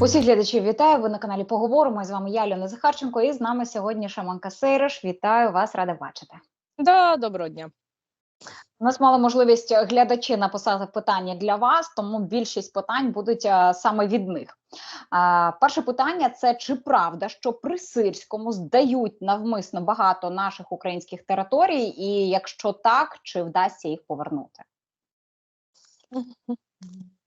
Усіх глядачів вітаю. Ви на каналі Поговоримо. З вами я, Альона Захарченко, і з нами сьогодні Шаманка Сейриш. Вітаю вас, рада бачити. Да, доброго дня. У нас мали можливість глядачі написати питання для вас, тому більшість питань будуть а, саме від них. А, перше питання це чи правда, що при Сирському здають навмисно багато наших українських територій, і якщо так, чи вдасться їх повернути?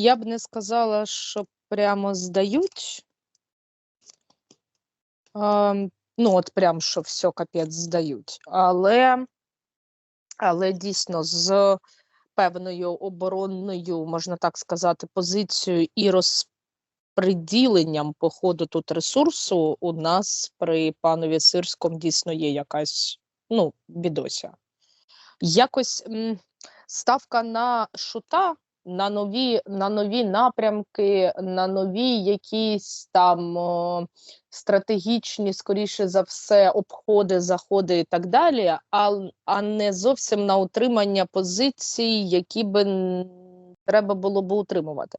Я б не сказала, що прямо здають. Ем, ну, от прям, що все капець здають. Але, але дійсно з певною оборонною, можна так сказати, позицією і розподіленням по ходу тут ресурсу у нас при панові Сирському дійсно є якась ну, бідося. Якось м, ставка на шута на нові, на нові напрямки, на нові якісь там о, стратегічні, скоріше за все, обходи, заходи і так далі, а, а не зовсім на утримання позицій, які би треба було б утримувати.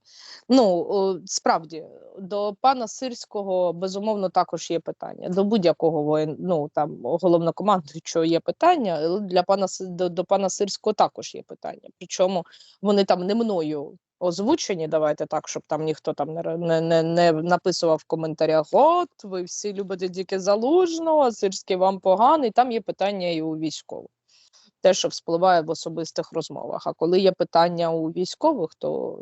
Ну, справді, до пана Сирського безумовно також є питання. До будь-якого воєн, ну там головнокомандуючого є питання, для пана до, до пана Сирського також є питання. Причому вони там не мною озвучені. Давайте так, щоб там ніхто там не, не, не, написував в коментарях: от ви всі любите тільки залужного, а Сирський вам поганий. Там є питання і у військових. Те, що вспливає в особистих розмовах. А коли є питання у військових, то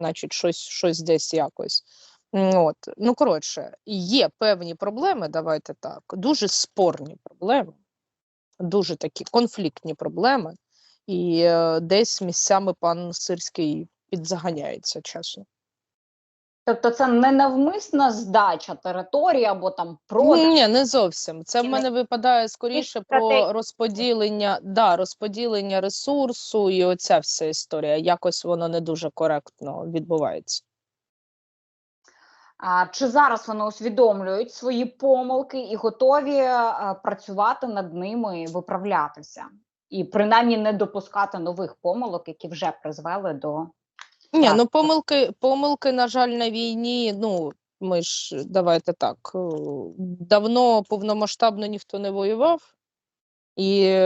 значить щось, щось десь якось. От. Ну, коротше, є певні проблеми, давайте так, дуже спорні проблеми, дуже такі конфліктні проблеми, і е, десь місцями пан Сирський підзаганяється, чесно. Тобто, це не навмисна здача території або там продаж. Ні, не зовсім. Це в мене випадає скоріше про розподілення, да, розподілення ресурсу і оця вся історія. Якось воно не дуже коректно відбувається. А чи зараз вони усвідомлюють свої помилки і готові е, працювати над ними виправлятися, і принаймні не допускати нових помилок, які вже призвели до Ні, Так. ну помилки, помилки, на жаль, на війні. Ну ми ж давайте так. е, Давно повномасштабно ніхто не воював, і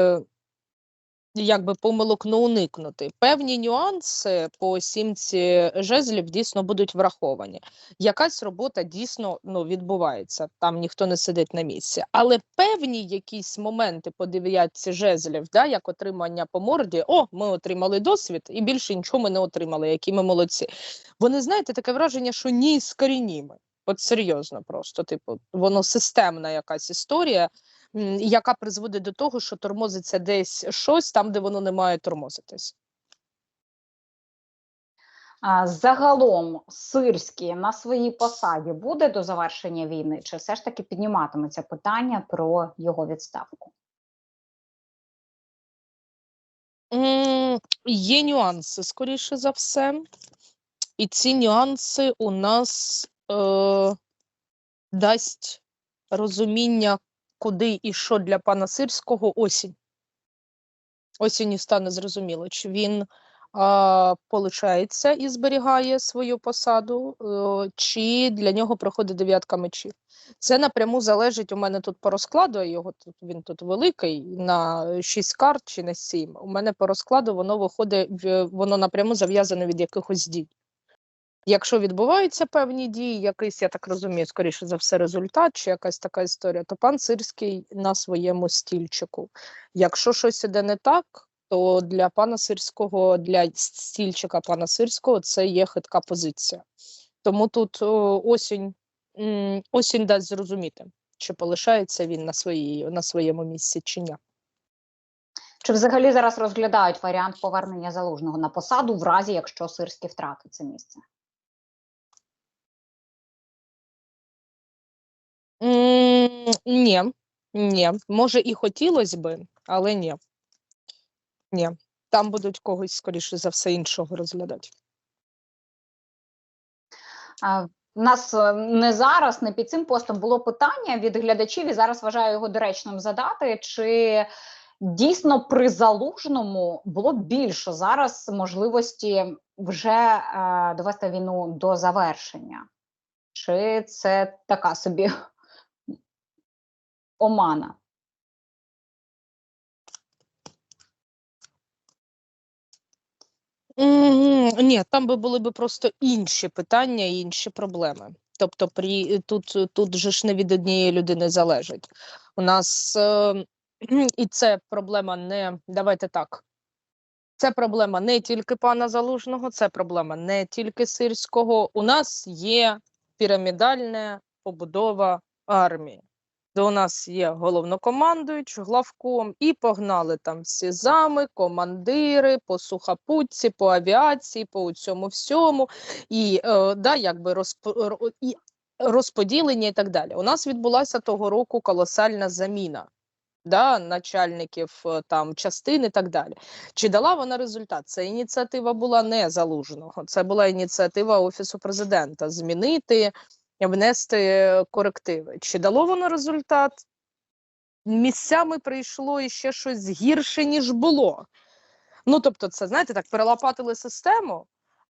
якби помилок не уникнути. Певні нюанси по сімці жезлів дійсно будуть враховані. Якась робота дійсно ну, відбувається, там ніхто не сидить на місці. Але певні якісь моменти по дев'ятці жезлів, да, як отримання по морді, о, ми отримали досвід, і більше нічого ми не отримали, які ми молодці. Вони, знаєте, таке враження, що ні скорініми. От серйозно, просто, типу, воно системна якась історія, яка призводить до того, що тормозиться десь щось там, де воно не має тормозитись. а, загалом Сирський на своїй посаді буде до завершення війни, чи все ж таки підніматиметься питання про його відставку? М, Є нюанси, скоріше за все. І ці нюанси у нас е, дасть розуміння, куди і що для пана Сирського осінь. Осінню стане зрозуміло, чи він а, полишається і зберігає свою посаду, е, чи для нього проходить дев'ятка мечів. Це напряму залежить у мене тут по розкладу, його тут він тут великий на 6 карт чи на 7. У мене по розкладу воно виходить, воно напряму зав'язане від якихось дій. Якщо відбуваються певні дії, якийсь, я так розумію, скоріше за все, результат чи якась така історія, то пан Сирський на своєму стільчику. Якщо щось іде не так, то для пана Сирського, для стільчика пана Сирського це є хитка позиція. Тому тут осінь, осінь дасть зрозуміти, чи полишається він на, своїй, на своєму місці, чи ні. Чи взагалі зараз розглядають варіант повернення залужного на посаду, в разі якщо Сирський втратить це місце? Ні, ні. Може, і хотілося би, але ні. Ні. Там будуть когось, скоріше за все, іншого розглядати. А, У нас е, не зараз, не під цим постом було питання від глядачів, і зараз вважаю його доречним задати. Чи дійсно при залужному було більше зараз можливості вже е, довести війну до завершення? Чи це така собі омана? Ні, там би були б просто інші питання інші проблеми. Тобто, при тут, тут же ж не від однієї людини залежить. У нас е, і це проблема не давайте так. Це проблема не тільки пана Залужного, це проблема не тільки сирського. У нас є пірамідальна побудова армії, у нас є головнокомандуючий, главком, і погнали там всі зами, командири по сухопутці, по авіації, по цьому всьому, і е, да, якби розп... і розподілення і так далі. У нас відбулася того року колосальна заміна. Да, начальників е, там частин і так далі. Чи дала вона результат? Це ініціатива була не залужного, це була ініціатива Офісу президента змінити, внести корективи. Чи дало воно результат? Місцями прийшло і ще щось гірше, ніж було. Ну, тобто, це, знаєте, так, перелопатили систему,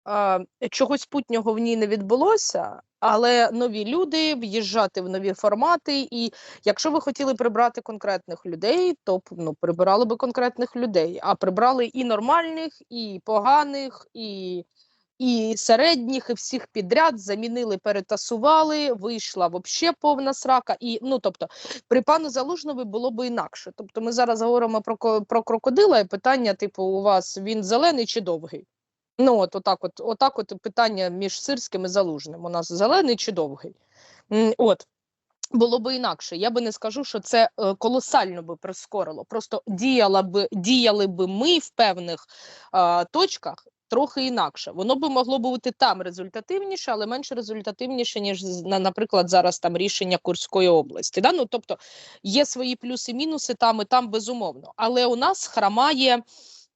е, чогось путнього в ній не відбулося, але нові люди, в'їжджати в нові формати. І якщо ви хотіли прибрати конкретних людей, то ну, прибирали би конкретних людей, а прибрали і нормальних, і поганих, і і середніх, і всіх підряд замінили, перетасували. Вийшла взагалі повна срака. І ну тобто, при пану Залужнові було б інакше. Тобто, ми зараз говоримо про про крокодила, і питання: типу, у вас він зелений чи довгий? Ну, от отак, от, отак, от питання між сирським і залужним. У нас зелений чи довгий? От. Було би інакше. Я би не скажу, що це е, колосально би прискорило. Просто діяла би, діяли би ми в певних е, точках трохи інакше. Воно би могло бути там результативніше, але менш результативніше, ніж, наприклад, зараз там рішення Курської області. Да? Ну, тобто є свої плюси-мінуси там і там, безумовно. Але у нас храмає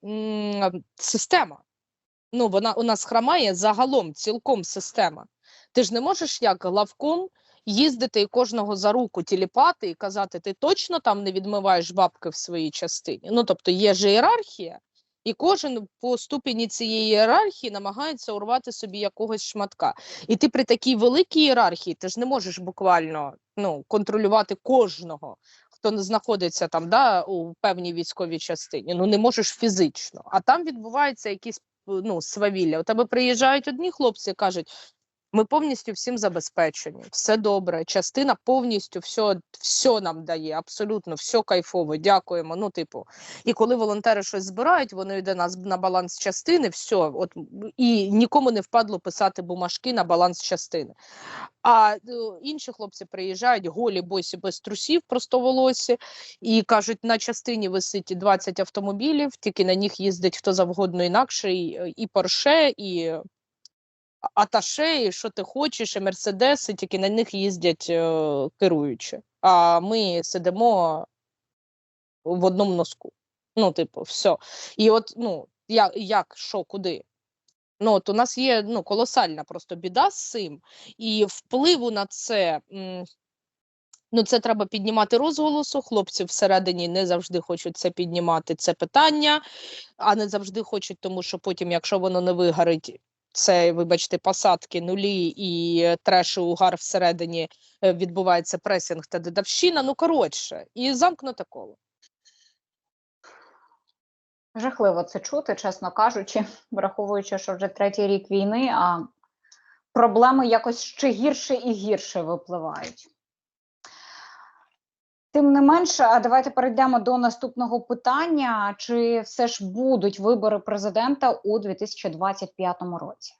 м, система. Ну, вона у нас храмає загалом, цілком система. Ти ж не можеш як главком їздити і кожного за руку тіліпати і казати, ти точно там не відмиваєш бабки в своїй частині. Ну, тобто є ж ієрархія, і кожен по ступені цієї ієрархії намагається урвати собі якогось шматка. І ти при такій великій ієрархії ти ж не можеш буквально ну, контролювати кожного, хто знаходиться там да, у певній військовій частині. Ну не можеш фізично. А там відбуваються якісь ну, свавілля. У тебе приїжджають одні хлопці кажуть. Ми повністю всім забезпечені, все добре. Частина повністю все, все нам дає, абсолютно все кайфово. Дякуємо. Ну, типу, і коли волонтери щось збирають, вони йде на, на баланс частини, все, от і нікому не впадло писати бумажки на баланс частини. А е, інші хлопці приїжджають голі босі без трусів, простоволосі, і кажуть, на частині висить 20 автомобілів, тільки на них їздить хто завгодно інакше, і, і Порше, і Аташе, і що ти хочеш, і Мерседеси, тільки на них їздять е, керуючі. А ми сидимо в одному носку. Ну, типу, все. І от, ну, як, як що, куди? Ну, от у нас є ну, колосальна просто біда з цим, і впливу на це. м, Ну, це треба піднімати розголосу. Хлопці всередині не завжди хочуть це піднімати, це питання, а не завжди хочуть, тому що потім, якщо воно не вигорить, це, вибачте, посадки нулі і е, треш і угар всередині е, відбувається пресінг та дедавщина. Ну, коротше, і замкнуте коло. Жахливо це чути, чесно кажучи, враховуючи, що вже третій рік війни, а проблеми якось ще гірше і гірше випливають. Тим не менше, а давайте перейдемо до наступного питання: чи все ж будуть вибори президента у 2025 році?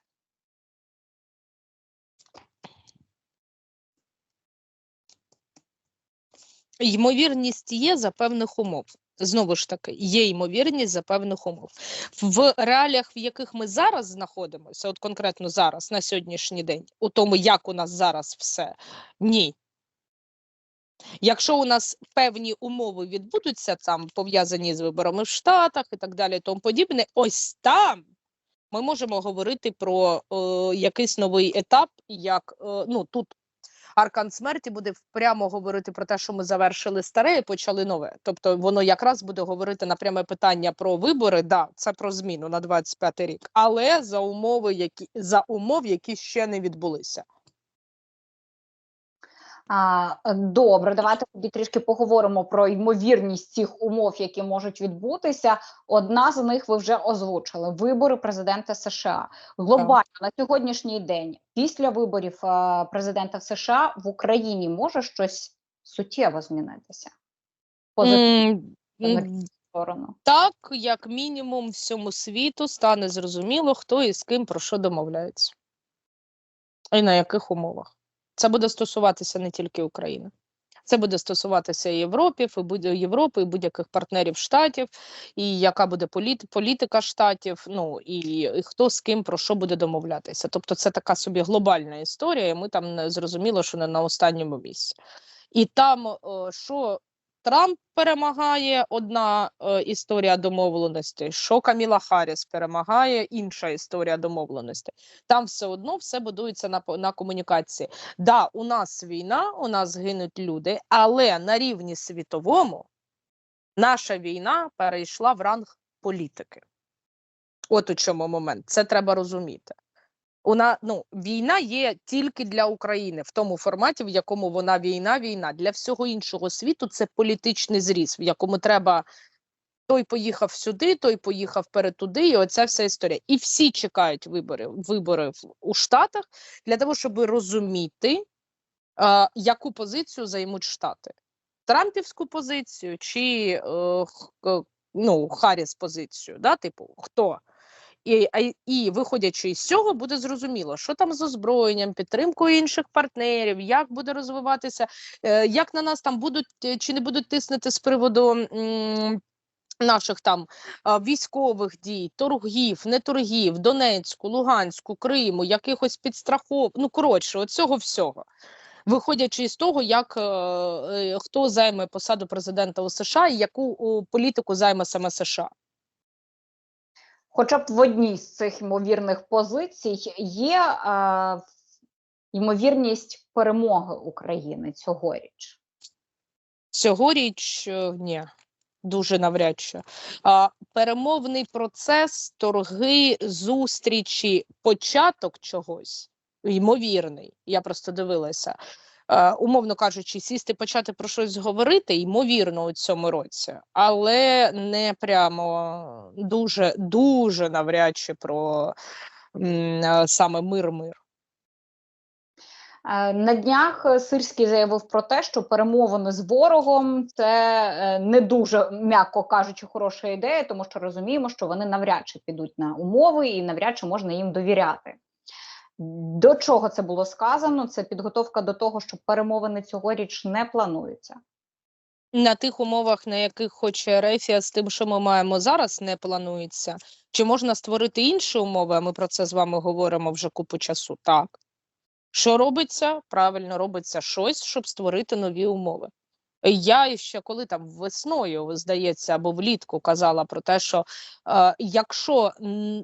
Ймовірність є за певних умов. Знову ж таки, є ймовірність за певних умов. В реаліях, в яких ми зараз знаходимося, от конкретно зараз, на сьогоднішній день, у тому, як у нас зараз все, ні. Якщо у нас певні умови відбудуться там пов'язані з виборами в Штатах і так далі, тому подібне, ось там ми можемо говорити про е, якийсь новий етап, як е, ну тут аркан смерті буде прямо говорити про те, що ми завершили старе і почали нове. Тобто воно якраз буде говорити на пряме питання про вибори. Да, це про зміну на 25 рік, але за умови, які за умов, які ще не відбулися. А, е, Добре, давайте тоді трішки поговоримо про ймовірність цих умов, які можуть відбутися. Одна з них ви вже озвучили: вибори президента США. Глобально на сьогоднішній день, після виборів е, президента в США в Україні може щось суттєво змінитися м, сторону. Так, як мінімум, всьому світу стане зрозуміло, хто і з ким про що домовляється, і на яких умовах. Це буде стосуватися не тільки України. Це буде стосуватися і Європи, і будь Європи, і будь-яких партнерів штатів, і яка буде політ, політика штатів, ну і, і хто з ким про що буде домовлятися. Тобто, це така собі глобальна історія, і ми там не зрозуміло, що не на останньому місці. І там, що Трамп перемагає, одна е, історія домовленостей, що Каміла Харріс перемагає, інша історія домовленостей. Там все одно все будується на, на комунікації. Да, у нас війна, у нас гинуть люди, але на рівні світовому наша війна перейшла в ранг політики. От у чому момент. Це треба розуміти. Вона ну війна є тільки для України в тому форматі, в якому вона війна, війна для всього іншого світу. Це політичний зріз, в якому треба той поїхав сюди, той поїхав перед туди, і оця вся історія. І всі чекають вибори, вибори у Штатах для того, щоб розуміти, е, яку позицію займуть Штати. Трампівську позицію чи е, ну, Харріс позицію, да, типу, хто? І, і виходячи із цього, буде зрозуміло, що там з озброєнням, підтримкою інших партнерів, як буде розвиватися, е, як на нас там будуть е, чи не будуть тиснути з приводу. Наших там військових дій, торгів, не торгів, Донецьку, Луганську, Криму, якихось підстрахов. Ну коротше, от цього всього. Виходячи із того, як е, хто займе посаду президента у США і яку політику займе саме США. Хоча б в одній з цих ймовірних позицій є е, ймовірність перемоги України цьогоріч. Цьогоріч е, ні, дуже навряд чи. А, перемовний процес, торги, зустрічі, початок чогось ймовірний. Я просто дивилася. Е, умовно кажучи, сісти почати про щось говорити, ймовірно, у цьому році, але не прямо дуже, дуже навряд чи про е, саме мир-мир. Е, На днях Сирський заявив про те, що перемовини з ворогом це не дуже, м'яко кажучи, хороша ідея, тому що розуміємо, що вони навряд чи підуть на умови і навряд чи можна їм довіряти. До чого це було сказано? Це підготовка до того, що перемовини цьогоріч не плануються. на тих умовах, на яких хоче Рефія, з тим, що ми маємо зараз, не планується. Чи можна створити інші умови? А ми про це з вами говоримо вже купу часу. Так. Що робиться? Правильно робиться щось, щоб створити нові умови. Я ще коли там весною, здається, або влітку казала про те, що е, якщо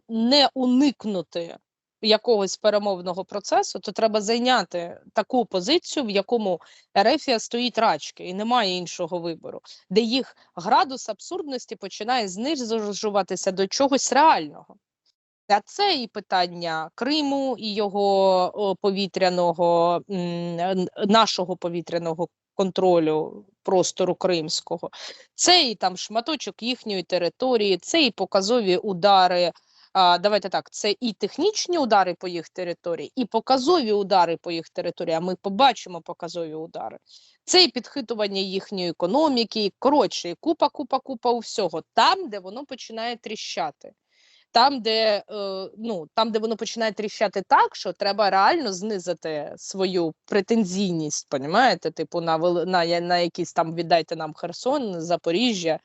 не уникнути якогось перемовного процесу, то треба зайняти таку позицію, в якому Ерефія стоїть рачки і немає іншого вибору, де їх градус абсурдності починає знижуватися до чогось реального. А це і питання Криму і його повітряного нашого повітряного контролю простору кримського, це і там шматочок їхньої території, це і показові удари. Давайте так, це і технічні удари по їх території, і показові удари по їх території. А ми побачимо показові удари. Це і підхитування їхньої економіки. Коротше, купа, купа, купа усього там, де воно починає тріщати. Там, де е, ну там, де воно починає тріщати так, що треба реально знизити свою претензійність, понімаєте? Типу, на на, на якісь там віддайте нам Херсон, Запоріжжя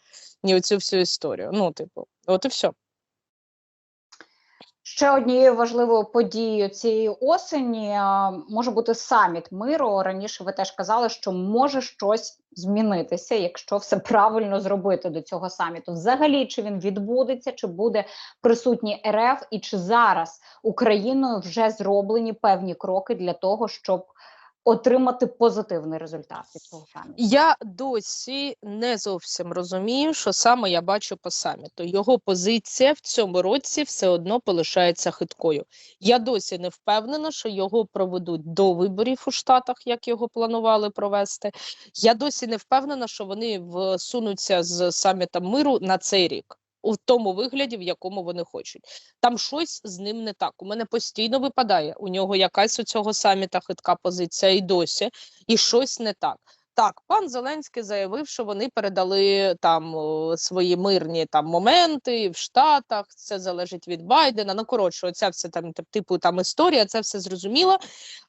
і оцю всю історію. Ну, типу, от і все. Ще однією важливою подією цієї осені може бути саміт миру. Раніше ви теж казали, що може щось змінитися, якщо все правильно зробити до цього саміту. Взагалі, чи він відбудеться, чи буде присутній РФ, і чи зараз Україною вже зроблені певні кроки для того, щоб отримати позитивний результат від цього саміту? Я досі не зовсім розумію, що саме я бачу по саміту. Його позиція в цьому році все одно полишається хиткою. Я досі не впевнена, що його проведуть до виборів у Штатах, як його планували провести. Я досі не впевнена, що вони всунуться з самітом миру на цей рік. У тому вигляді, в якому вони хочуть, там щось з ним не так. У мене постійно випадає. У нього якась у цього саміта хитка позиція і досі, і щось не так. Так, пан Зеленський заявив, що вони передали там свої мирні там моменти в Штатах. Це залежить від Байдена. Ну коротше, оця вся там типу там історія, це все зрозуміло,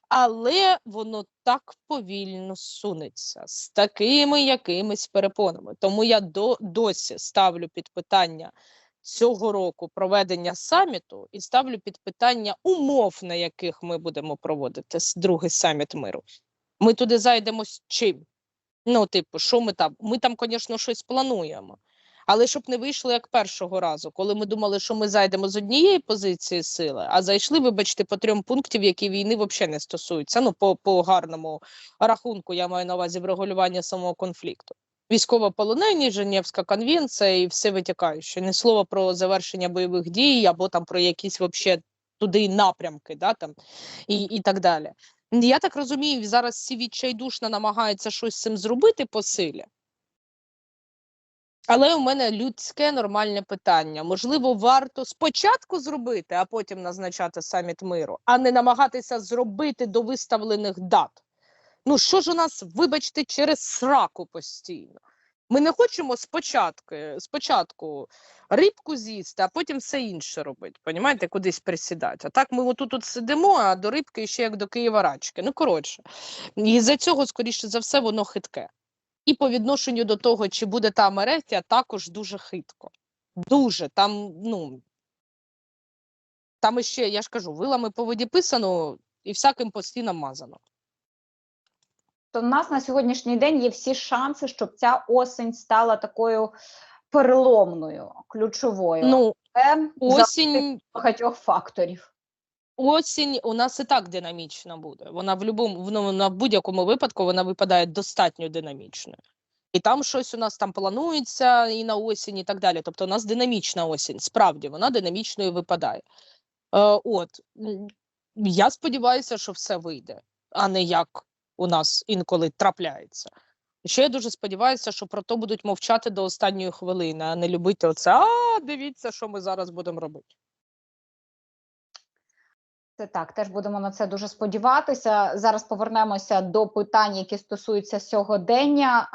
але воно так повільно сунеться з такими якимись перепонами. Тому я до досі ставлю під питання цього року проведення саміту і ставлю під питання умов, на яких ми будемо проводити другий саміт миру. Ми туди зайдемо з чим? Ну, типу, що ми там? Ми там, звісно, щось плануємо. Але щоб не вийшло як першого разу, коли ми думали, що ми зайдемо з однієї позиції сили, а зайшли, вибачте, по трьом пунктів, які війни взагалі не стосуються. Ну, по, по гарному рахунку, я маю на увазі врегулювання самого конфлікту. Військово-полонені, Женевська конвенція і все витікаюче. Ні слова про завершення бойових дій або там про якісь вообще туди напрямки, да, там, і, і так далі. Я так розумію, зараз всі відчайдушно намагаються щось з цим зробити по силі. Але у мене людське нормальне питання. Можливо, варто спочатку зробити, а потім назначати саміт миру, а не намагатися зробити до виставлених дат. Ну що ж у нас, вибачте, через сраку постійно. Ми не хочемо спочатку, спочатку рибку з'їсти, а потім все інше робити. Понімаєте, кудись присідати. А так ми отут тут сидимо, а до рибки ще як до Києва рачки. Ну коротше, і за цього, скоріше за все, воно хитке. І по відношенню до того, чи буде там ерефія, також дуже хитко. Дуже там, ну там іще, я ж кажу, вилами по воді писано і всяким по стінам мазано. То в нас на сьогоднішній день є всі шанси, щоб ця осень стала такою переломною, ключовою. Ну, Це осінь, багатьох факторів. осінь у нас і так динамічна буде. Вона в любому ну, в будь-якому випадку вона випадає достатньо динамічною. І там щось у нас там планується і на осінь, і так далі. Тобто у нас динамічна осінь. Справді вона динамічною випадає. Е, от я сподіваюся, що все вийде, а не як у нас інколи трапляється. Ще я дуже сподіваюся, що про то будуть мовчати до останньої хвилини, а не любити оце. А дивіться, що ми зараз будемо робити. Це так, теж будемо на це дуже сподіватися. Зараз повернемося до питань, які стосуються сьогодення.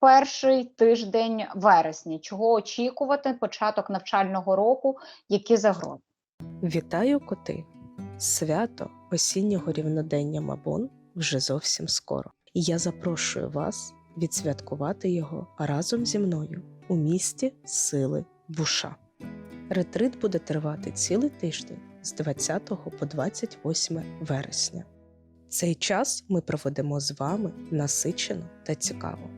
Перший тиждень вересня. Чого очікувати? Початок навчального року, які загрози? Вітаю, коти! Свято осіннього рівнодення Мабон вже зовсім скоро. І я запрошую вас відсвяткувати його разом зі мною у місті Сили Буша. Ретрит буде тривати цілий тиждень з 20 по 28 вересня. Цей час ми проведемо з вами насичено та цікаво.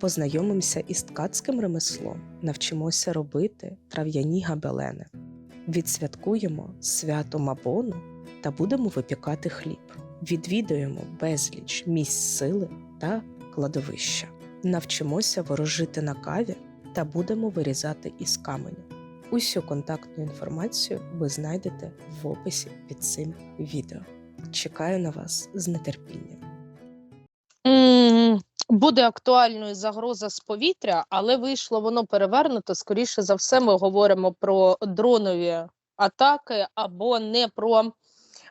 Познайомимося із ткацьким ремеслом, навчимося робити трав'яні габелени відсвяткуємо свято Мабону та будемо випікати хліб. Відвідуємо безліч місць сили та кладовища. Навчимося ворожити на каві та будемо вирізати із каменю. Усю контактну інформацію ви знайдете в описі під цим відео. Чекаю на вас з нетерпінням. Буде актуальною загроза з повітря, але вийшло воно перевернуто. Скоріше за все, ми говоримо про дронові атаки або не про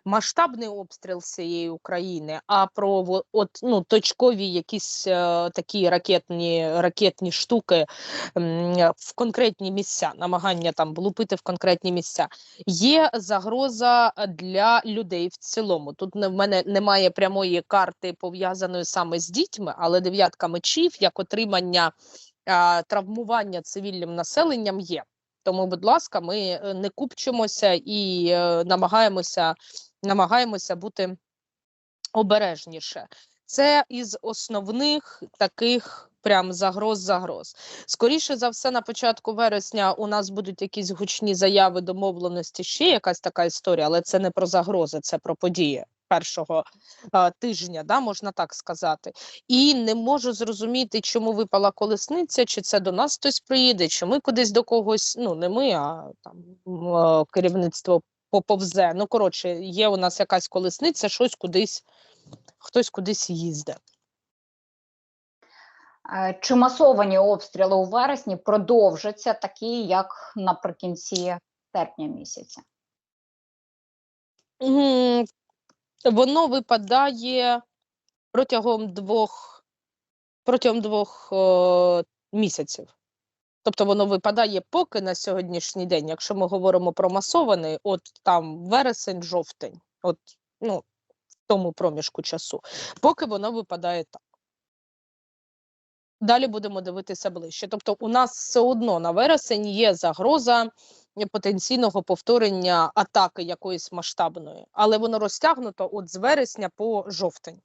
масштабний обстріл всієї України, а про от, ну, точкові якісь е, такі ракетні, ракетні штуки в конкретні місця, намагання там влупити в конкретні місця. Є загроза для людей в цілому. Тут в мене немає прямої карти пов'язаної саме з дітьми, але дев'ятка мечів як отримання а, травмування цивільним населенням є. Тому, будь ласка, ми е, не купчимося і е, намагаємося, намагаємося бути обережніше. Це із основних таких прям загроз загроз. Скоріше за все, на початку вересня у нас будуть якісь гучні заяви домовленості, ще якась така історія, але це не про загрози, це про події першого е, тижня, да, можна так сказати. І не можу зрозуміти, чому випала колесниця, чи це до нас хтось приїде, чи ми кудись до когось, ну не ми, а там керівництво поповзе. Ну, коротше, є у нас якась колесниця, щось кудись, хтось кудись їздить. Е, Чи масовані обстріли у вересні продовжаться такі, як наприкінці серпня місяця? Воно випадає протягом двох, протягом двох е, місяців. Тобто воно випадає поки на сьогоднішній день, якщо ми говоримо про масований, от там вересень, жовтень, от ну, в тому проміжку часу, поки воно випадає так. Далі будемо дивитися ближче. Тобто, у нас все одно на вересень є загроза потенційного повторення атаки якоїсь масштабної, але воно розтягнуто от з вересня по жовтень.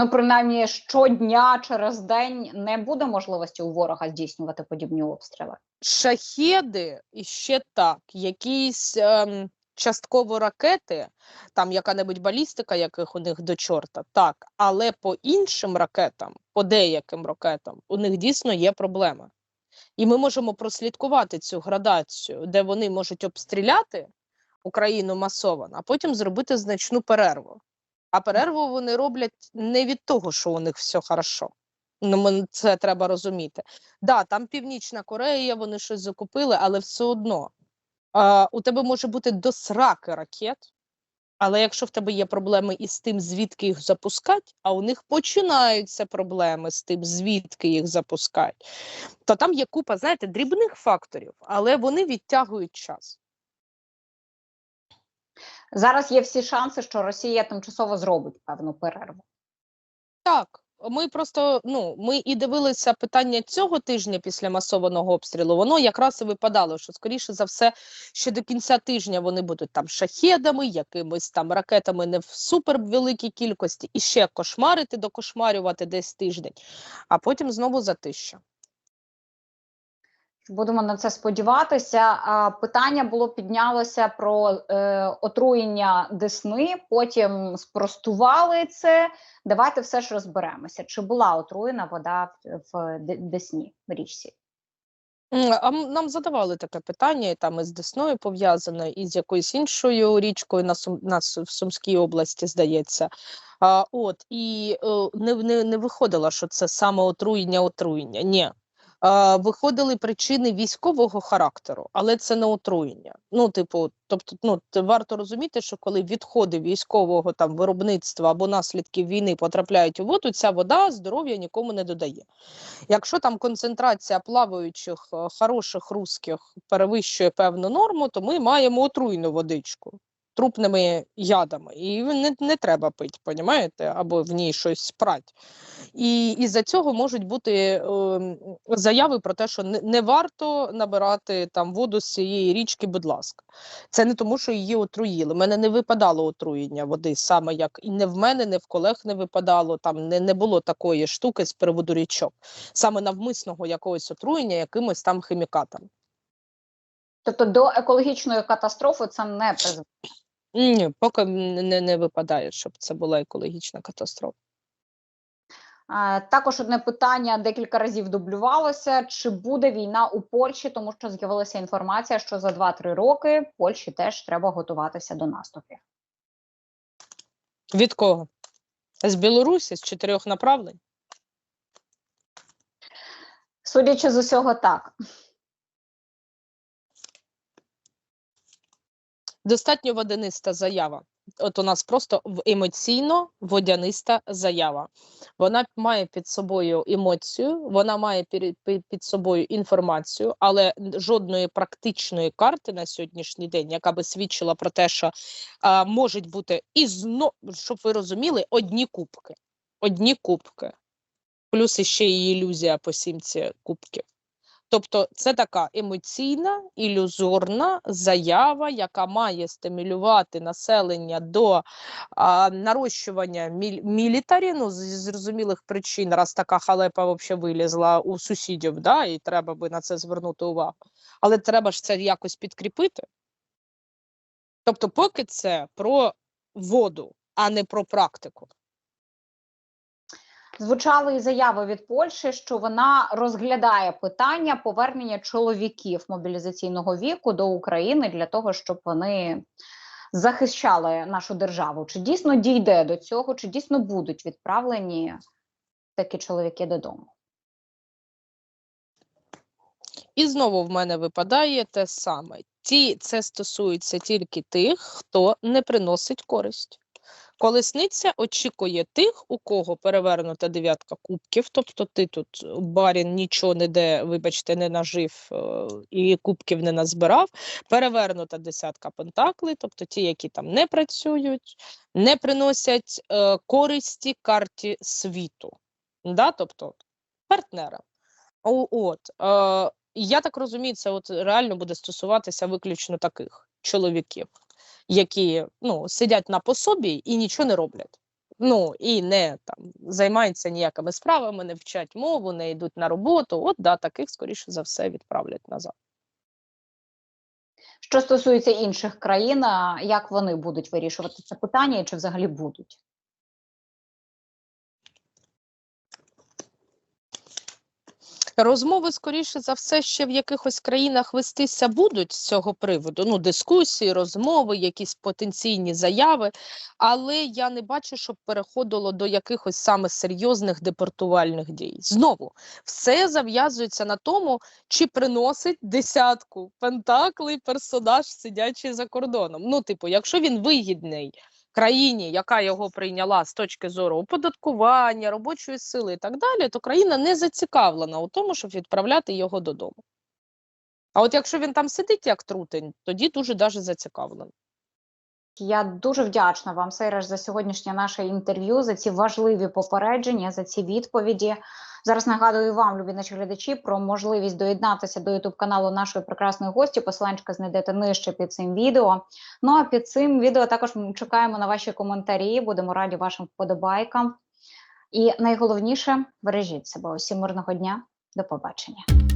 Ну, принаймні, щодня через день не буде можливості у ворога здійснювати подібні обстріли. Шахеди і ще так, якісь ем, частково ракети, там яка-небудь балістика, яких у них до чорта, так, але по іншим ракетам, по деяким ракетам, у них дійсно є проблеми. І ми можемо прослідкувати цю градацію, де вони можуть обстріляти Україну масово, а потім зробити значну перерву. А перерву вони роблять не від того, що у них все хорошо. Ну, це треба розуміти. Да, там Північна Корея, вони щось закупили, але все одно а, у тебе може бути до сраки ракет, але якщо в тебе є проблеми із тим, звідки їх запускати, а у них починаються проблеми з тим, звідки їх запускають, то там є купа, знаєте, дрібних факторів, але вони відтягують час. Зараз є всі шанси, що Росія тимчасово зробить певну перерву. Так, ми просто ну ми і дивилися питання цього тижня після масованого обстрілу. Воно якраз і випадало, що скоріше за все, ще до кінця тижня вони будуть там шахедами, якимись там ракетами не в супервеликій кількості, і ще кошмарити, докошмарювати десь тиждень, а потім знову затища. Будемо на це сподіватися. Питання було піднялося про е, отруєння Десни. Потім спростували це. Давайте все ж розберемося. Чи була отруєна вода в, Десні в річці? А нам задавали таке питання, і там із Десною пов'язане, і з якоюсь іншою річкою на Сум на в Сумській області, здається. А, от і е, не, не, не виходило, що це саме отруєння, отруєння. Ні. Виходили причини військового характеру, але це не отруєння. Ну, типу, тобто, ну варто розуміти, що коли відходи військового там виробництва або наслідків війни потрапляють у воду, ця вода здоров'я нікому не додає. Якщо там концентрація плаваючих е, хороших русських перевищує певну норму, то ми маємо отруйну водичку трупними ядами. І не, не треба пити, понімаєте? Або в ній щось спрать. І із-за цього можуть бути е, заяви про те, що не, не варто набирати там воду з цієї річки, будь ласка. Це не тому, що її отруїли. У Мене не випадало отруєння води, саме як і не в мене, не в колег не випадало. Там не, не було такої штуки з приводу річок, саме навмисного якогось отруєння якимось там хімікатом. Тобто до екологічної катастрофи це не призвело. Ні, поки не, не, випадає, щоб це була екологічна катастрофа. Також одне питання декілька разів дублювалося: чи буде війна у Польщі, тому що з'явилася інформація, що за 2-3 роки Польщі теж треба готуватися до наступів. Від кого? З Білорусі, з чотирьох направлень? Судячи з усього, так. Достатньо водяниста заява. От у нас просто емоційно водяниста заява. Вона має під собою емоцію, вона має під собою інформацію, але жодної практичної карти на сьогоднішній день, яка би свідчила про те, що а, можуть бути і зно, щоб ви розуміли, одні кубки. Одні кубки. Плюс іще і ілюзія по сімці кубків. Тобто це така емоційна, ілюзорна заява, яка має стимулювати населення до а, нарощування міль, мілітарі, ну, з зрозумілих причин, раз така халепа взагалі вилізла у сусідів, да, і треба би на це звернути увагу. Але треба ж це якось підкріпити. Тобто, поки це про воду, а не про практику. Звучали і заяви від Польщі, що вона розглядає питання повернення чоловіків мобілізаційного віку до України для того, щоб вони захищали нашу державу. Чи дійсно дійде до цього, чи дійсно будуть відправлені такі чоловіки додому? І знову в мене випадає те саме. Ті, це стосується тільки тих, хто не приносить користь. Колесниця очікує тих, у кого перевернута дев'ятка кубків, тобто ти тут барін нічого не де, вибачте, не нажив е, і кубків не назбирав. Перевернута десятка пентаклей, тобто ті, які там не працюють, не приносять е, користі карті світу, да? тобто партнерам. О, От, е, я так розумію, це от реально буде стосуватися виключно таких чоловіків, які ну, сидять на пособі і нічого не роблять. Ну і не там займаються ніякими справами, не вчать мову, не йдуть на роботу. От да, таких, скоріше за все, відправлять назад. Що стосується інших країн, як вони будуть вирішувати це питання, і чи взагалі будуть? Розмови, скоріше за все, ще в якихось країнах вестися будуть з цього приводу. Ну, дискусії, розмови, якісь потенційні заяви. Але я не бачу, щоб переходило до якихось саме серйозних депортувальних дій. Знову все зав'язується на тому, чи приносить десятку пентаклей персонаж, сидячий за кордоном. Ну, типу, якщо він вигідний країні, яка його прийняла з точки зору оподаткування, робочої сили і так далі, то країна не зацікавлена у тому, щоб відправляти його додому. А от якщо він там сидить як трутень, тоді дуже даже зацікавлений. Я дуже вдячна вам, Сейраж, за сьогоднішнє наше інтерв'ю, за ці важливі попередження, за ці відповіді. Зараз нагадую вам, любі наші глядачі, про можливість доєднатися до Ютуб каналу нашої прекрасної гості. Посиланчика знайдете нижче під цим відео. Ну а під цим відео також чекаємо на ваші коментарі. Будемо раді вашим вподобайкам. І найголовніше бережіть себе. Усім мирного дня. До побачення.